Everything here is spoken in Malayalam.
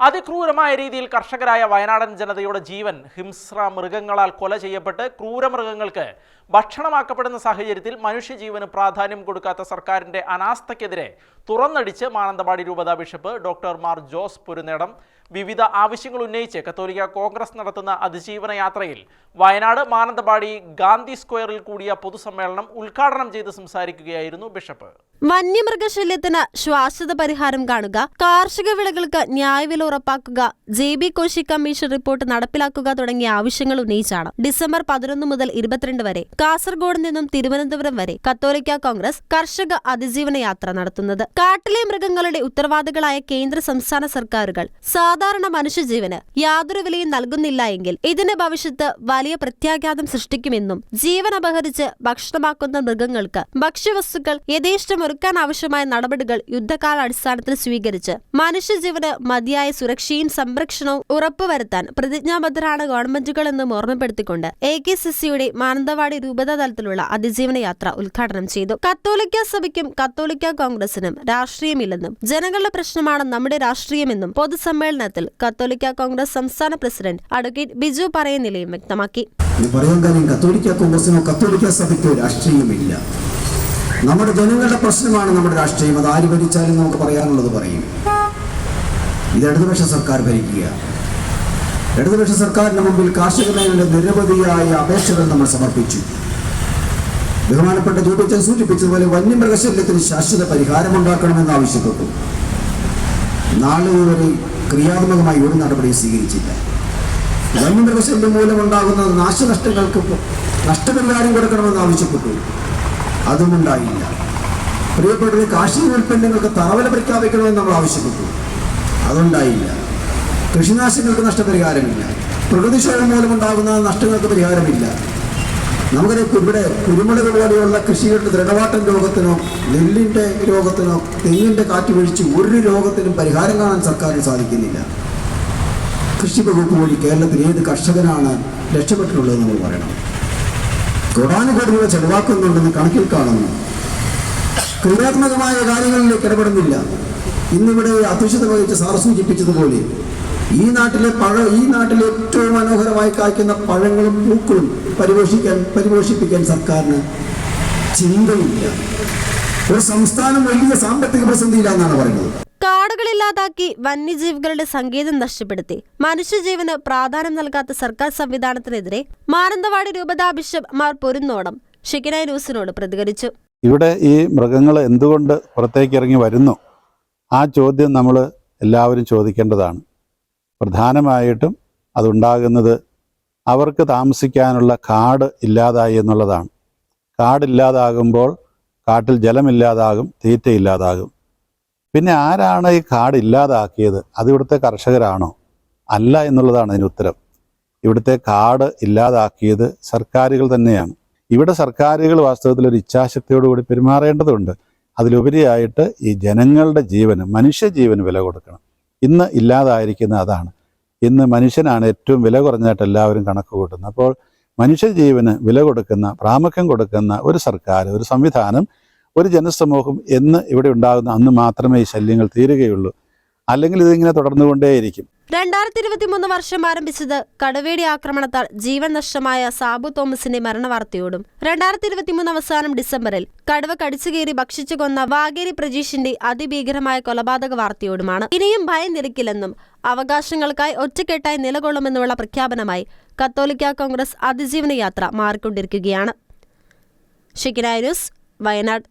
അതിക്രൂരമായ രീതിയിൽ കർഷകരായ വയനാടൻ ജനതയുടെ ജീവൻ ഹിംസ്ര മൃഗങ്ങളാൽ കൊല ചെയ്യപ്പെട്ട് ക്രൂരമൃഗങ്ങൾക്ക് ഭക്ഷണമാക്കപ്പെടുന്ന സാഹചര്യത്തിൽ മനുഷ്യജീവന് പ്രാധാന്യം കൊടുക്കാത്ത സർക്കാരിന്റെ അനാസ്ഥയ്ക്കെതിരെ തുറന്നടിച്ച് മാനന്തവാടി രൂപതാ ബിഷപ്പ് ഡോക്ടർ മാർ ജോസ് പുരുനേടം വിവിധ ആവശ്യങ്ങൾ ഉന്നയിച്ച് കത്തോലിക്ക കോൺഗ്രസ് നടത്തുന്ന അതിജീവന യാത്രയിൽ വയനാട് മാനന്തവാടി ഗാന്ധി സ്ക്വയറിൽ കൂടിയ പൊതുസമ്മേളനം ഉദ്ഘാടനം ചെയ്ത് സംസാരിക്കുകയായിരുന്നു ബിഷപ്പ്. വന്യമൃഗശല്യത്തിന് ശ്വാശ്വത പരിഹാരം കാണുക കാർഷിക വിളകൾക്ക് ന്യായവില ഉറപ്പാക്കുക J B Koshy commission report നടപ്പിലാക്കുക തുടങ്ങിയ ആവശ്യങ്ങൾ ഉന്നയിച്ചാണ് ഡിസംബർ പതിനൊന്ന് മുതൽ ഇരുപത്തിരണ്ട് വരെ കാസർഗോഡ് നിന്നും തിരുവനന്തപുരം വരെ കത്തോലിക്ക കോൺഗ്രസ് കർഷക അതിജീവന യാത്ര നടത്തുന്നത്. കാട്ടിലെ മൃഗങ്ങളുടെ ഉത്തരവാദികളായ കേന്ദ്ര സംസ്ഥാന സർക്കാരുകൾ സാധാരണ മനുഷ്യജീവന് യാതൊരു വിലയും നൽകുന്നില്ല എങ്കിൽ ഇതിന്റെ ഭവിഷ്യത്ത് വലിയ പ്രത്യാഘാതം സൃഷ്ടിക്കുമെന്നും ജീവൻ അപഹരിച്ച് ഭക്ഷണമാക്കുന്ന മൃഗങ്ങൾക്ക് ഭക്ഷ്യവസ്തുക്കൾ യഥേഷ്ടം ഒരുക്കാൻ ആവശ്യമായ നടപടികൾ യുദ്ധകാലാടിസ്ഥാനത്തിൽ സ്വീകരിച്ച് മനുഷ്യജീവന് മതിയായ സുരക്ഷയും സംരക്ഷണവും ഉറപ്പുവരുത്താൻ പ്രതിജ്ഞാബദ്ധരാണ് ഗവൺമെന്റുകളെന്നും ഓർമ്മപ്പെടുത്തിക്കൊണ്ട് എ കെ സി സിയുടെ മാനന്തവാടി രൂപതാ തലത്തിലുള്ള അതിജീവന യാത്ര ഉദ്ഘാടനം ചെയ്തു. കത്തോലിക്ക സഭയ്ക്കും കത്തോലിക്ക കോൺഗ്രസിനും രാഷ്ട്രീയമില്ലെന്നും ജനങ്ങളുടെ പ്രശ്നമാണ് നമ്മുടെ രാഷ്ട്രീയമെന്നും പൊതുസമ്മേളനത്തിൽ കത്തോലിക്ക കോൺഗ്രസ് സംസ്ഥാന പ്രസിഡന്റ് അഡ്വക്കേറ്റ് ബിജു പറയുന്നിലയും വ്യക്തമാക്കി. രാഷ്ട്രീയമില്ല നമ്മുടെ ജനങ്ങളുടെ പ്രശ്നമാണ് നമ്മുടെ രാഷ്ട്രീയം. അത് ആര് ഭരിച്ചാലും നമുക്ക് പറയാനുള്ളത് പറയും. ഇത് ഇടതുപക്ഷ സർക്കാർ ഭരിക്കുക. ഇടതുപക്ഷ സർക്കാരിന് മുമ്പിൽ കാർഷിക മേഖലയുടെ നിരവധിയായ അപേക്ഷകൾ നമ്മൾ സമർപ്പിച്ചു. ബഹുമാനപ്പെട്ട ജൂബിച്ചൻ സൂചിപ്പിച്ചതുപോലെ വന്യമൃഗശല്യത്തിന് ശാശ്വത പരിഹാരമുണ്ടാക്കണമെന്ന് ആവശ്യപ്പെട്ടു. നാളെ വരെ ക്രിയാത്മകമായി ഒരു നടപടിയും സ്വീകരിച്ചില്ല. വന്യമൃഗശല്യം മൂലമുണ്ടാകുന്ന നാശനഷ്ടങ്ങൾക്ക് നഷ്ടപരിഹാരം കൊടുക്കണമെന്ന് ആവശ്യപ്പെട്ടു. അതുമുണ്ടായില്ല. പ്രിയപ്പെട്ടത് കാർഷിക ഉൽപ്പന്നങ്ങൾക്ക് തറവല പ്രഖ്യാപിക്കണമെന്ന് നമ്മൾ ആവശ്യപ്പെട്ടു. അതുണ്ടായില്ല. കൃഷിനാശങ്ങൾക്ക് നഷ്ടപരിഹാരമില്ല. പ്രകൃതിക്ഷോഭം മൂലമുണ്ടാകുന്ന നഷ്ടങ്ങൾക്ക് പരിഹാരമില്ല. നമുക്കറിയാം ഇവിടെ കുരുമുളക് പോലെയുള്ള കൃഷികളുടെ ദൃഢവാട്ടം രോഗത്തിനോ നെല്ലിന്റെ രോഗത്തിനോ തെങ്ങിന്റെ കാറ്റ് വീഴ്ച ഒരു രോഗത്തിനും പരിഹാരം കാണാൻ സർക്കാരിന് സാധിക്കുന്നില്ല. കൃഷി വകുപ്പ് വഴി കേരളത്തിൽ ഏത് കർഷകനാണ് രക്ഷപ്പെട്ടിട്ടുള്ളത് നമ്മൾ പറയണം. കോടാനുകോടി രൂപ ചെലവാക്കുന്നുണ്ടെന്ന് കണക്കിൽ കാണുന്നു. ക്രിയാത്മകമായ കാര്യങ്ങളിലേക്ക് ഇടപെടുന്നില്ല. ഇന്നിവിടെ അധ്യക്ഷത വഹിച്ച സാർ സൂചിപ്പിച്ചതുപോലെ ഈ നാട്ടിലെ പഴ ഈ നാട്ടിലെ ഏറ്റവും മനോഹരമായി കായ്ക്കുന്ന പഴങ്ങളും പൂക്കളും പരിപോഷിക്കാൻ പരിപോഷിപ്പിക്കാൻ സർക്കാരിന് ചിന്തയില്ല. ഒരു സംസ്ഥാനം വലിയ സാമ്പത്തിക പ്രതിസന്ധിയിലാണെന്നാണ് പറയുന്നത്. കാടുകളില്ലാതാക്കി വന്യജീവികളുടെ സങ്കേതം നഷ്ടപ്പെടുത്തി. മനുഷ്യജീവന് പ്രാധാന്യം നൽകാത്ത സർക്കാർ സംവിധാനത്തിനെതിരെ മാനന്തവാടി രൂപതാ ബിഷപ്പ് മാർ പൊരുന്നോടം ഷിക്കിനായി ന്യൂസിനോട് പ്രതികരിച്ചു. ഇവിടെ ഈ മൃഗങ്ങൾ എന്തുകൊണ്ട് പുറത്തേക്ക് ഇറങ്ങി വരുന്നു? ആ ചോദ്യം നമ്മൾ എല്ലാവരും ചോദിക്കേണ്ടതാണ്. പ്രധാനമായിട്ടും അതുണ്ടാകുന്നത് അവർക്ക് താമസിക്കാനുള്ള കാട് ഇല്ലാതായി എന്നുള്ളതാണ്. കാടില്ലാതാകുമ്പോൾ കാട്ടിൽ ജലമില്ലാതാകും തീറ്റ ഇല്ലാതാകും പിന്നെ ആരാണ് ഈ കാട് ഇല്ലാതാക്കിയത്? അത് ഇവിടുത്തെ കർഷകരാണോ? അല്ല എന്നുള്ളതാണ് അതിന് ഉത്തരം. ഇവിടുത്തെ കാട് ഇല്ലാതാക്കിയത് സർക്കാരുകൾ തന്നെയാണ്. ഇവിടെ സർക്കാരുകൾ വാസ്തവത്തിൽ ഒരു ഇച്ഛാശക്തിയോടുകൂടി പെരുമാറേണ്ടതുണ്ട്. അതിലുപരിയായിട്ട് ഈ ജനങ്ങളുടെ ജീവന് മനുഷ്യജീവന് വില കൊടുക്കണം. ഇന്ന് ഇല്ലാതായിരിക്കുന്ന അതാണ്. ഇന്ന് മനുഷ്യനാണ് ഏറ്റവും വില കുറഞ്ഞായിട്ട് എല്ലാവരും കണക്ക് കൂട്ടുന്നത്. അപ്പോൾ മനുഷ്യജീവന് വില കൊടുക്കുന്ന പ്രാമുഖ്യം കൊടുക്കുന്ന ഒരു സർക്കാർ ഒരു സംവിധാനം ഒരു ജനസമൂഹം എന്ന് ഇവിടെ ഉണ്ടാകുന്ന അന്ന് മാത്രമേ ഈ ശല്യങ്ങൾ തീരുകയുള്ളൂ. അല്ലെങ്കിൽ ഇതിങ്ങനെ തുടർന്നുകൊണ്ടേയിരിക്കും. രണ്ടായിരത്തി ഇരുപത്തിമൂന്ന് വർഷം ആരംഭിച്ചത് കടുവേടി ആക്രമണത്താൽ ജീവൻ നഷ്ടമായ സാബു തോമസിന്റെ മരണവാർത്തയോടും രണ്ടായിരത്തി ഇരുപത്തിമൂന്ന് അവസാനം ഡിസംബറിൽ കടുവ കടിച്ചു കയറി ഭക്ഷിച്ചു കൊന്ന വാഗേരി പ്രജീഷിന്റെ അതിഭീകരമായ കൊലപാതക വാർത്തയോടുമാണ്. ഇനിയും ഭയം നിരക്കില്ലെന്നും അവകാശങ്ങൾക്കായി ഒറ്റക്കെട്ടായി നിലകൊള്ളുമെന്നുള്ള പ്രഖ്യാപനമായി കത്തോലിക്ക കോൺഗ്രസ് അതിജീവന യാത്ര മാറിക്കൊണ്ടിരിക്കുകയാണ് വയനാട്.